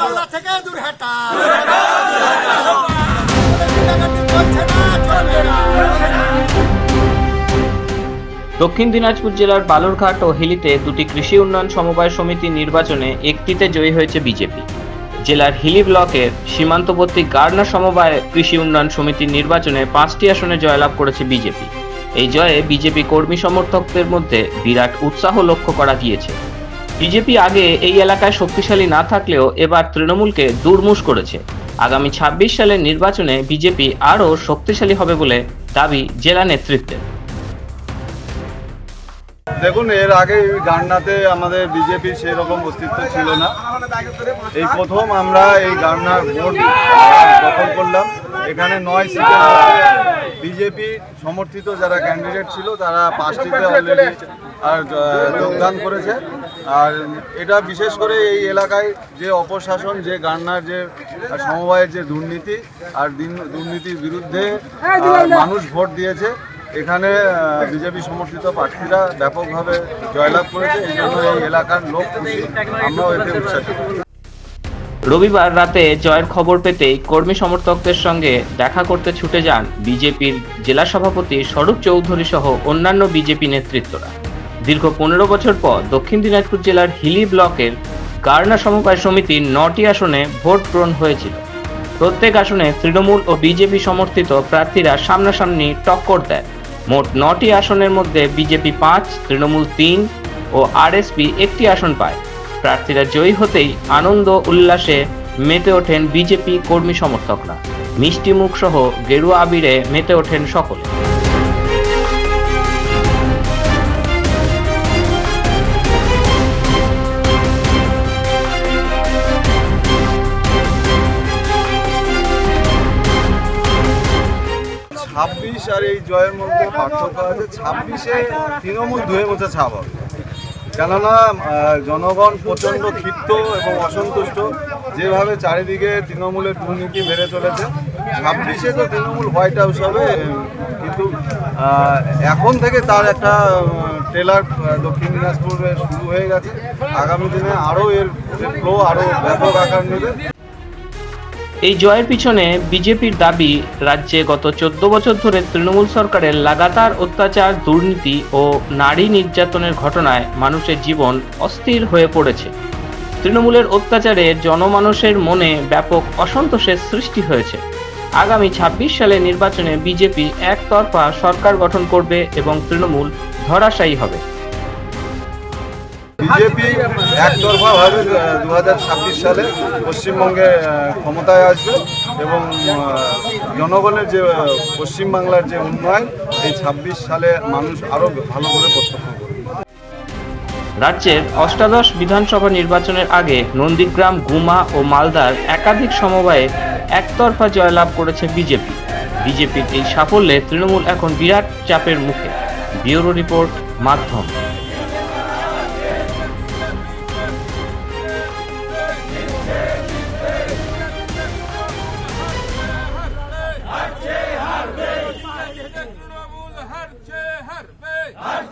বাংলা থেকে দূর হাটা। দক্ষিণ দিনাজপুর জেলার বালুরঘাট ও হিলিতে দুটি কৃষি উন্নয়ন সমবায় সমিতি নির্বাচনে একটিতে জয়ী হয়েছে বিজেপি। জেলার হিলি ব্লকের সীমান্তবর্তী গার্না সমবায় কৃষি উন্নয়ন সমিতির নির্বাচনে পাঁচটি আসনে জয়লাভ করেছে বিজেপি। এই জয়ে বিজেপি কর্মী সমর্থকদের মধ্যে বিরাট উৎসাহ লক্ষ্য করা গিয়েছে। বিজেপি আগে এই এলাকায় শক্তিশালী না থাকলেও এবার তৃণমূলকে দুর্মুষ করেছে। আগামী ২৬ সালের নির্বাচনে বিজেপি আরও শক্তিশালী হবে বলে দাবি জেলা নেতৃত্বের। দেখুন, এর আগে গান্নাতে আমাদের বিজেপির সেরকম অস্তিত্ব ছিল না। এই প্রথম আমরা এই গান্নার ভোট দখল করলাম। এখানে নয় সিটের বিজেপি সমর্থিত যারা ক্যান্ডিডেট ছিল, তারা পাঁচটিতে অলরেডি আর যোগদান করেছে। আর এটা বিশেষ করে এই এলাকায় যে অপশাসন যে গান্নার যে সমবায়ের যে দুর্নীতি আর দিন- দুর্নীতির বিরুদ্ধে মানুষ ভোট দিয়েছে। এখানে বিজেপি সমর্থিত প্রার্থীরা ব্যাপকভাবে জয়লাভ করেছে। এই জন্য এই এলাকার লোক আমরাও এতে উৎসাহিত। রবিবার রাতে জয়ের খবর পেতেই কর্মী সমর্থকদের সঙ্গে দেখা করতে ছুটে যান বিজেপির জেলা সভাপতি স্বরূপ চৌধুরী সহ অন্যান্য বিজেপি নেতৃত্বরা। দীর্ঘ পনেরো বছর পর দক্ষিণ দিনাজপুর জেলার হিলি ব্লকের গার্না সমবায় সমিতির নটি আসনে ভোট গ্রহণ হয়েছিল। প্রত্যেক আসনে তৃণমূল ও বিজেপি সমর্থিত প্রার্থীরা সামনাসামনি টক্কর দেয়। মোট নটি আসনের মধ্যে বিজেপি পাঁচ, তৃণমূল তিন ও আরএসপি একটি আসন পায়। প্রার্থীরা জয়ী হতেই আনন্দ উল্লাসে মেতে ওঠেন বিজেপি কর্মী সমর্থকরা। মিষ্টি মুখ সহ গেরুয়া আবিরে মেতে ওঠেন সকলে। ছাব্বিশ আর এই জয়ের মধ্যে পার্থক্য আছে। ছাব্বিশে তৃণমূল ধুয়ে মোছা ছাপ হবে। কেননা জনগণ প্রচণ্ড ক্ষিপ্ত এবং অসন্তুষ্ট। যেভাবে চারিদিকে তৃণমূলের দুর্নীতি বেড়ে চলেছে। ছাব্বিশে তো তৃণমূল হোয়াইট হাউস হবে, কিন্তু এখন থেকে তার একটা ট্রেলার দক্ষিণ দিনাজপুরে শুরু হয়ে গেছে। আগামী দিনে আরও এর ফ্লো আরও ব্যাপক আকার নেবে। এই জয়ের পিছনে বিজেপির দাবি, রাজ্যে গত চোদ্দ বছর ধরে তৃণমূল সরকারের লাগাতার অত্যাচার, দুর্নীতি ও নারী নির্যাতনের ঘটনায় মানুষের জীবন অস্থির হয়ে পড়েছে। তৃণমূলের অত্যাচারে জনমানুষের মনে ব্যাপক অসন্তোষের সৃষ্টি হয়েছে। আগামী ২৬ সালে নির্বাচনে বিজেপি একতরফা সরকার গঠন করবে এবং তৃণমূল ধরাশায়ী হবে। বিজেপি একতরফাভাবে দু হাজার ছাব্বিশ সালে পশ্চিমবঙ্গে ক্ষমতায় আসবে এবং জনগণের যে পশ্চিমবাংলার যে উন্নয়ন, এই ছাব্বিশ সালে মানুষ আরও ভালো করে প্রত্যক্ষ করবে। রাজ্যের অষ্টাদশ বিধানসভা নির্বাচনের আগে নন্দীগ্রাম, গুমা ও মালদার একাধিক সমবায়ে একতরফা জয়লাভ করেছে বিজেপি। বিজেপির এই সাফল্যে তৃণমূল এখন বিরাট চাপের মুখে। ব্যুরো রিপোর্ট, মাধ্যম। Arf!